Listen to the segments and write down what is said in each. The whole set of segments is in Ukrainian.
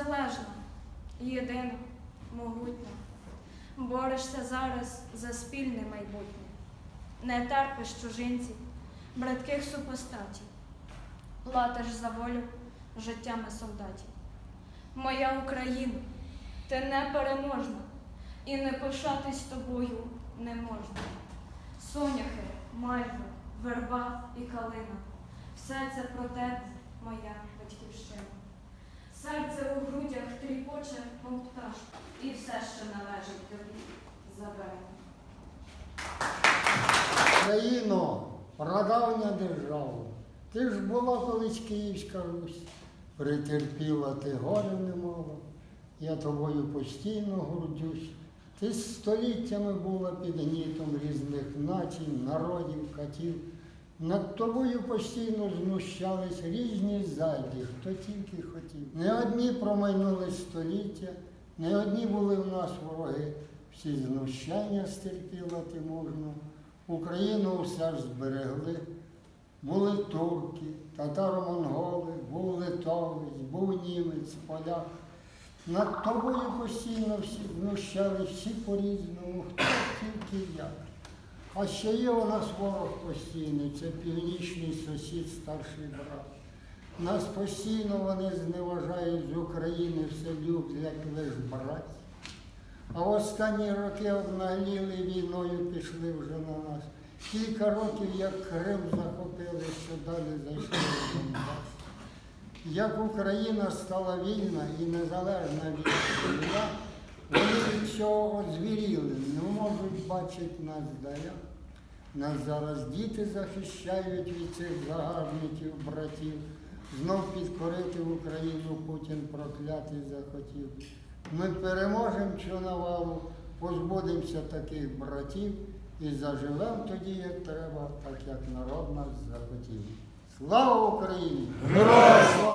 незалежна, єдина, могутня. Борешся зараз за спільне майбутнє. Не терпиш чужинців, братких супостатів. Платиш за волю життями солдатів. Моя Україна, ти непереможна, і не пишатись тобою не можна. Соняхи, мальви, верба і калина. Все це про тебе, моя батьківщина. Серце у грудях тріпоче, мов пташка, і все, що належить тобі, заберемо. Країно, прадавня держава, ти ж була колись Київська Русь, притерпіла ти горя немало, я тобою постійно гордюсь. Ти століттями була під гнітом різних націй, народів, катів. Над тобою постійно знущались різні зайді, хто тільки хотів. Не одні промайнули століття, не одні були в нас вороги, всі знущання стерпіла ти можна. Україну все ж зберегли. Були турки, татаро-монголи, був литовець, був німець, поляк. Над тобою постійно всі знущали, всі по-різному, хто тільки як. А ще є у нас ворог постійний, це північний сусід, старший брат. Нас постійно вони зневажають з України, все люблять, як лиш брать. А останні роки обнагліли війною, пішли вже на нас. Кілька років, як Крим захопили, що далі зайшли в Донбас. Як Україна стала вільна і незалежна від земля, вони від цього озвіріли, не можуть бачити нас здаля. Нас зараз діти захищають від цих загарбників, братів. Знов підкорити Україну Путін проклятий захотів. Ми переможемо цю навалу, позбудемося таких братів і заживемо тоді, як треба, так як народ нас захотів. Слава Україні! Героям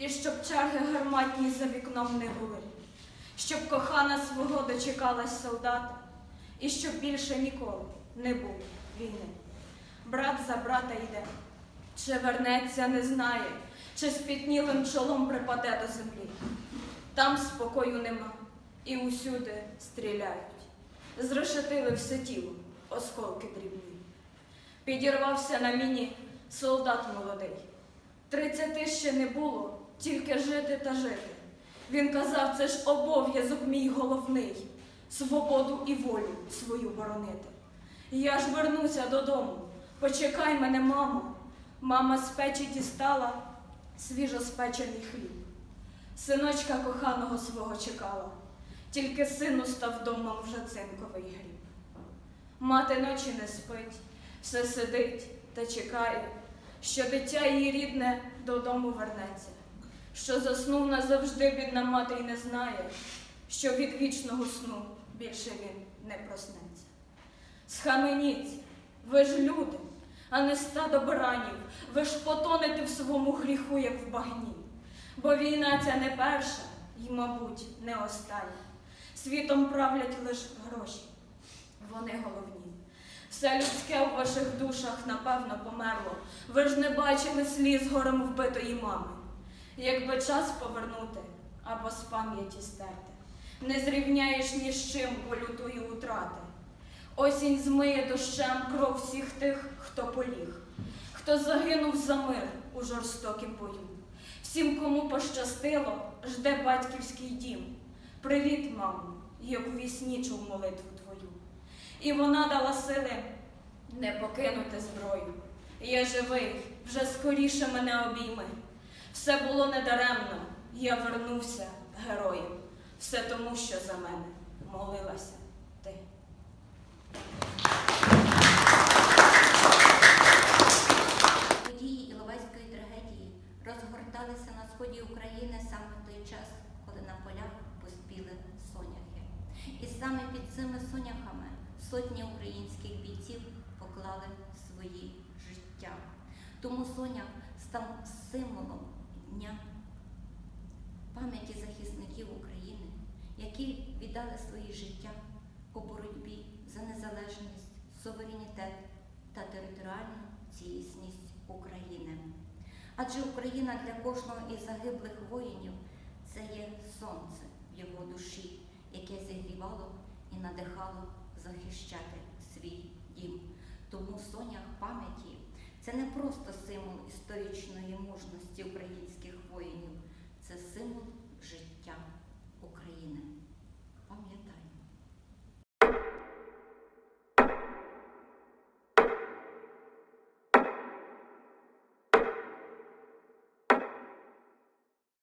І щоб черги гарматні за вікном не були, щоб кохана свого дочекалась солдата, і щоб більше ніколи не було війни. Брат за брата йде, чи вернеться, не знає, чи спітнілим чолом припаде до землі. Там спокою нема, і усюди стріляють. Зрешетили все тіло, осколки дрібні. Підірвався на міні солдат молодий. Тридцяти ще не було, тільки жити та жити. Він казав, це ж обов'язок мій головний свободу і волю свою боронити. Я ж вернуся додому. Почекай мене, мамо. Мама з печі дістала свіжо спечений хліб. Синочка коханого свого чекала, тільки сину став домом вже цинковий гріб. Мати ночі не спить, все сидить та чекає, що дитя її рідне додому вернеться, що заснув назавжди бідна мати й не знає, що від вічного сну більше він не проснеться. Схаменіться, ви ж люди, а не стадо баранів, ви ж потонете в своєму гріху, як в багні. Бо війна ця не перша і, мабуть, не остання. Світом правлять лише гроші, вони головні. Все людське у ваших душах, напевно, померло. Ви ж не бачили сліз горем вбитої мами. Якби час повернути або з пам'яті стерти, не зрівняєш ні з чим, бо лютої утрати. Осінь змиє дощем кров всіх тих, хто поліг, хто загинув за мир у жорстокім бою. Всім, кому пощастило, жде батьківський дім. Привіт, мамо, як у вісні чув молитву твою. І вона дала сили не покинути зброю. Я живий, вже скоріше мене обійми. Все було недаремно, я вернувся героєм. Все тому, що за мене молилася ти. Події Іловайської трагедії розгорталися на сході України саме в той час, коли на полях поспіли соняхи. І саме під цими соняхами сотні українських бійців поклали свої життя. Тому сонях став символом дня пам'яті захисників України, які віддали свої життя у боротьбі за незалежність, суверенітет та територіальну цілісність України. Адже Україна для кожного із загиблих воїнів це є сонце в його душі, яке зігрівало і надихало захищати свій дім. Тому сонях пам'яті це не просто символ історичної мужності українських воїнів, це символ життя України.